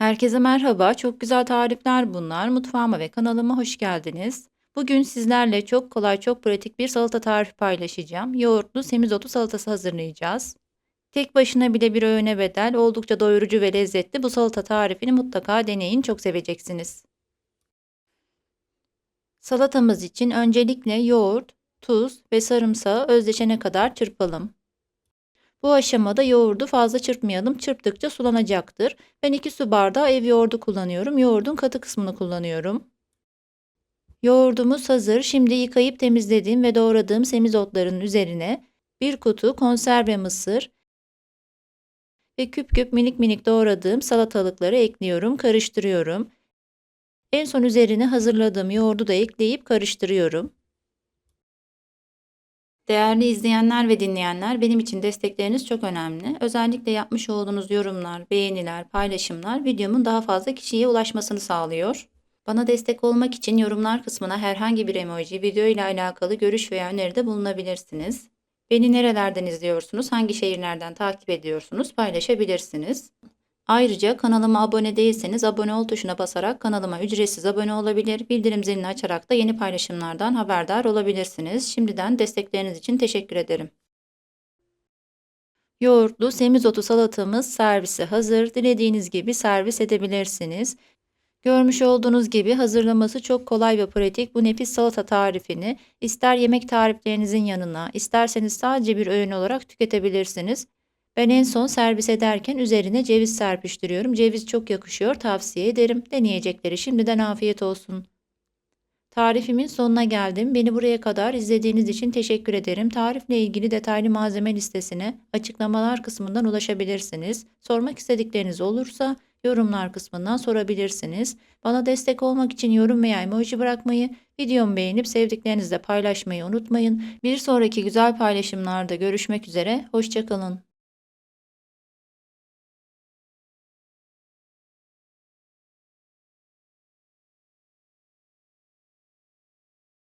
Herkese merhaba. Çok güzel tarifler bunlar. Mutfağıma ve kanalıma hoş geldiniz. Bugün sizlerle çok kolay, çok pratik bir salata tarifi paylaşacağım. Yoğurtlu semizotu salatası hazırlayacağız. Tek başına bile bir öğüne bedel, oldukça doyurucu ve lezzetli bu salata tarifini mutlaka deneyin, çok seveceksiniz. Salatamız için öncelikle yoğurt, tuz ve sarımsağı özleşene kadar çırpalım. Bu aşamada yoğurdu fazla çırpmayalım. Çırptıkça sulanacaktır. Ben 2 su bardağı ev yoğurdu kullanıyorum. Yoğurdun katı kısmını kullanıyorum. Yoğurdumuz hazır. Şimdi yıkayıp temizlediğim ve doğradığım semizotların üzerine bir kutu konserve mısır ve küp küp minik minik doğradığım salatalıkları ekliyorum. Karıştırıyorum. En son üzerine hazırladığım yoğurdu da ekleyip karıştırıyorum. Değerli izleyenler ve dinleyenler, benim için destekleriniz çok önemli. Özellikle yapmış olduğunuz yorumlar, beğeniler, paylaşımlar videomun daha fazla kişiye ulaşmasını sağlıyor. Bana destek olmak için yorumlar kısmına herhangi bir emoji, video ile alakalı görüş veya öneride bulunabilirsiniz. Beni nerelerden izliyorsunuz, hangi şehirlerden takip ediyorsunuz paylaşabilirsiniz. Ayrıca kanalıma abone değilseniz abone ol tuşuna basarak kanalıma ücretsiz abone olabilir, bildirim zilini açarak da yeni paylaşımlardan haberdar olabilirsiniz. Şimdiden destekleriniz için teşekkür ederim. Yoğurtlu semizotu salatamız servise hazır. Dilediğiniz gibi servis edebilirsiniz. Görmüş olduğunuz gibi hazırlaması çok kolay ve pratik bu nefis salata tarifini ister yemek tariflerinizin yanına, isterseniz sadece bir öğün olarak tüketebilirsiniz. Ben en son servis ederken üzerine ceviz serpiştiriyorum. Ceviz çok yakışıyor, tavsiye ederim. Deneyecekleri şimdiden afiyet olsun. Tarifimin sonuna geldim. Beni buraya kadar izlediğiniz için teşekkür ederim. Tarifle ilgili detaylı malzeme listesine açıklamalar kısmından ulaşabilirsiniz. Sormak istedikleriniz olursa yorumlar kısmından sorabilirsiniz. Bana destek olmak için yorum veya emoji bırakmayı, videomu beğenip sevdiklerinizle paylaşmayı unutmayın. Bir sonraki güzel paylaşımlarda görüşmek üzere. Hoşçakalın.